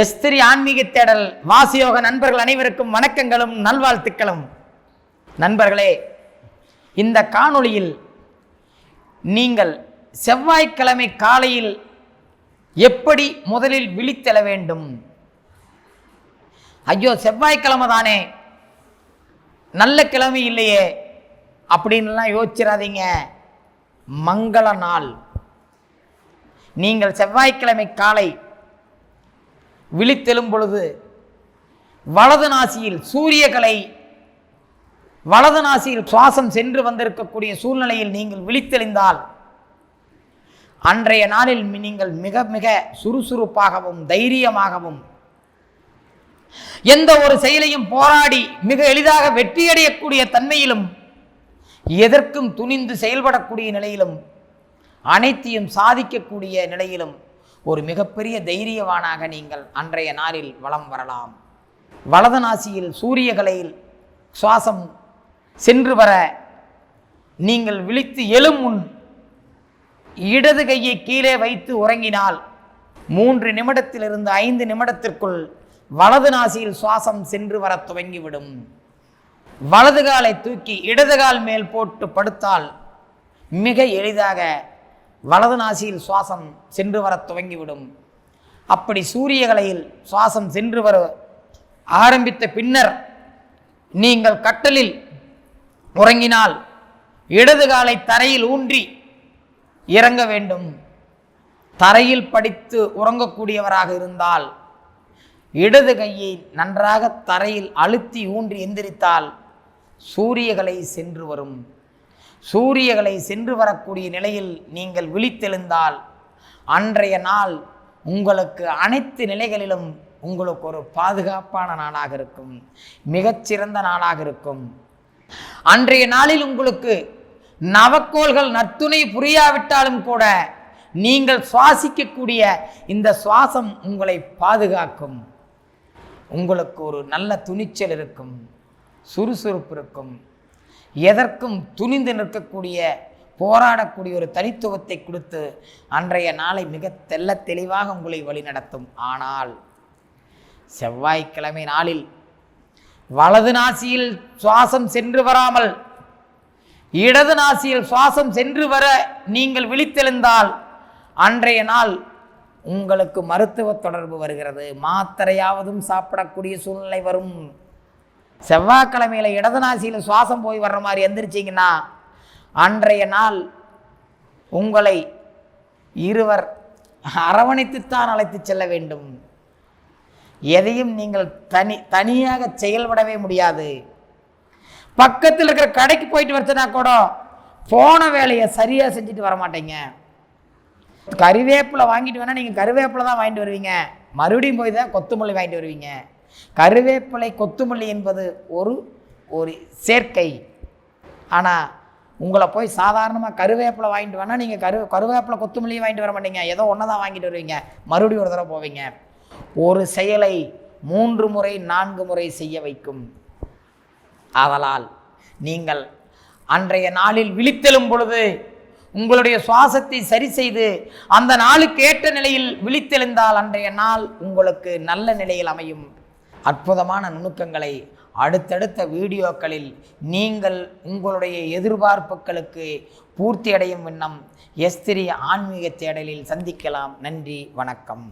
எஸ்திரி ஆன்மீக தேடல் வாசியோக நண்பர்கள் அனைவருக்கும் வணக்கங்களும் நல்வாழ்த்துக்களும். நண்பர்களே இந்த காணொளியில் நீங்கள் செவ்வாய்க்கிழமை காலையில் எப்படி முதலில் விழித்தெழ வேண்டும்? ஐயோ செவ்வாய்க்கிழமை தானே. நல்ல கிழமை இல்லையே. அப்படின்லாம் யோசிச்சிடாதீங்க மங்கள நாள். நீங்கள் செவ்வாய்க்கிழமை காலை விழித்தெழும் பொழுது வலது நாசியில் சூரியகலை வலது நாசியில் சுவாசம் சென்று வந்திருக்கக்கூடிய சூழ்நிலையில் நீங்கள் விழித்தெழுந்தால் அன்றைய நாளில் நீங்கள் மிக மிக சுறுசுறுப்பாகவும் தைரியமாகவும் எந்த ஒரு செயலையும் போராடி மிக எளிதாக வெற்றியடையக்கூடிய தன்மையிலும் எதற்கும் துணிந்து செயல்படக்கூடிய நிலையிலும் அனைத்தையும் சாதிக்கக்கூடிய நிலையிலும் ஒரு மிகப்பெரிய தைரியவானாக நீங்கள் அன்றைய நாளில் வலம் வரலாம். வலது நாசியில் சூரியகலையில் சுவாசம் சென்று வர நீங்கள் விழித்து எழும் முன் இடது கையை கீழே வைத்து உறங்கினால் மூன்று நிமிடத்திலிருந்து ஐந்து நிமிடத்திற்குள் வலது நாசியில் சுவாசம் சென்று வர துவங்கிவிடும். வலது காலை தூக்கி இடது கால் மேல் போட்டு படுத்தால் மிக எளிதாக வலது நாசியில் சுவாசம் சென்று வர துவங்கிவிடும். அப்படி சூரியகலையில் சுவாசம் சென்று வர ஆரம்பித்த பின்னர் நீங்கள் கட்டலில் உறங்கினால் இடது காலை தரையில் ஊன்றி இறங்க வேண்டும். தரையில் படித்து உறங்கக்கூடியவராக இருந்தால் இடது கையை நன்றாக தரையில் அழுத்தி ஊன்றி எந்திரித்தால் சூரியகலை சென்று வரும். சூரியகளை சென்று வரக்கூடிய நிலையில் நீங்கள் விழித்தெழுந்தால் அன்றைய நாள் உங்களுக்கு அனைத்து நிலைகளிலும் உங்களுக்கு ஒரு பாதுகாப்பான நாளாக இருக்கும் மிகச்சிறந்த நாளாக இருக்கும். அன்றைய நாளில் உங்களுக்கு நவக்கோள்கள் நத்துணை புரியாவிட்டாலும் கூட நீங்கள் சுவாசிக்கக்கூடிய இந்த சுவாசம் உங்களை பாதுகாக்கும். உங்களுக்கு ஒரு நல்ல துணிச்சல் இருக்கும் சுறுசுறுப்பு இருக்கும். எதற்கும் துணிந்து நிற்கக்கூடிய போராடக்கூடிய ஒரு தனித்துவத்தை கொடுத்து அன்றைய நாளை மிக தெல்ல தெளிவாக உங்களை வழிநடத்தும் ஆனால் செவ்வாய்க்கிழமை நாளில் வலது நாசியில் சுவாசம் சென்று வராமல் இடது நாசியில் சுவாசம் சென்று வர நீங்கள் விழித்தெழுந்தால் அன்றைய நாள் உங்களுக்கு மருத்துவ தொடர்பு வருகிறது. மாத்திரையாவதும் சாப்பிடக்கூடிய சூழ்நிலை வரும். செவ்வாய்க்கிழமையில் இடதுநாசியில் சுவாசம் போய் வர்ற மாதிரி எந்திரிச்சிங்கன்னா அன்றைய நாள் உங்களை இருவர் அரவணைத்துத்தான் அழைத்து செல்ல வேண்டும். எதையும் நீங்கள் தனி தனியாக செயல்படவே முடியாது. பக்கத்தில் இருக்கிற கடைக்கு போயிட்டு வரச்சுனா கூட போன வேலையை சரியாக செஞ்சுட்டு வர மாட்டேங்க. கருவேப்பிலை வாங்கிட்டு வேணால் நீங்கள் கருவேப்பிலை தான் வாங்கிட்டு வருவீங்க. மறுபடியும் போய் தான் கொத்தமல்லி வாங்கிட்டு வருவீங்க. கருவேப்பிலை கொத்துமல்லி என்பது ஒரு ஒரு சேர்க்கை. ஆனால் உங்களை போய் சாதாரணமாக கருவேப்பிலை வாங்கிட்டு வேணால் நீங்கள் கரு கருவேப்பிலை கொத்துமல்லியும் வாங்கிட்டு வர மாட்டீங்க. ஏதோ ஒன்று தான் வாங்கிட்டு வருவீங்க. மறுபடியும் ஒரு தடவை போவீங்க. ஒரு செயலை மூன்று முறை நான்கு முறை செய்ய வைக்கும். ஆதலால் நீங்கள் அன்றைய நாளில் விழித்தெழும் பொழுது உங்களுடைய சுவாசத்தை சரி செய்து அந்த நாளுக்கு ஏற்ற நிலையில் விழித்தெழுந்தால் அன்றைய நாள் உங்களுக்கு நல்ல நிலையில் அமையும். அற்புதமான நுணுக்கங்களை அடுத்தடுத்த வீடியோக்களில் நீங்கள் உங்களுடைய எதிர்பார்ப்புகளுக்கு பூர்த்தி அடையும் வண்ணம் எஸ்திரி ஆன்மீக தேடலில் சந்திக்கலாம். நன்றி வணக்கம்.